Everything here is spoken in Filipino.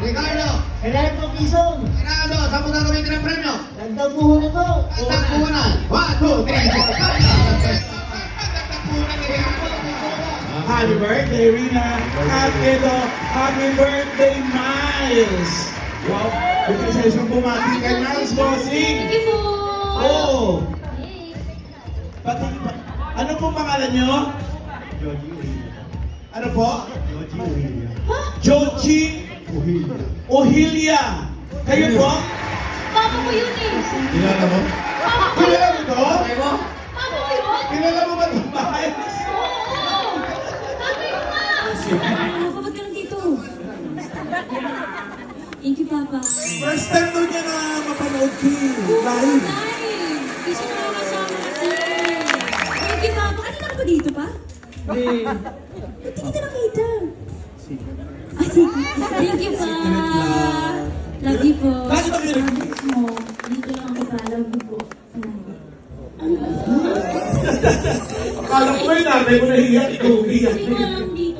Ricardo! Kailangan mo pisong. Ricardo, saan mo gagamitin ang premyo? Dagdag buho na to. Four, five. Ang puhunan ni Ricardo. Happy birthday, Rina! Happy, do, happy birthday, Miles! Wow! Isa isang bumati kay Miles, bossing! Thank you po. Yes. Pati, pa, ano po pangalan nyo? Ano po? Joji Ohilia. Kayo po? Papa ko yun eh. Kilala mo? Papa ko Kilala yun. mo to? Papa ko yun. Kilala mo ba itong Miles? Oo. Tatay ko nga. Papa, ba't ka nandito? Thank you, Papa. First time daw niya na mapanood ko Oh, live. Di siya nakakasama pa? Eh, Ba't di kita nakita? Ah, sige. Thank you, Pa. Love you po. Bakit ba kayo mo. Dito lang kita. Love you po. Akala ko ba yung nanay mo nahiya, ikaw umiyak. Hindi ko lang dito.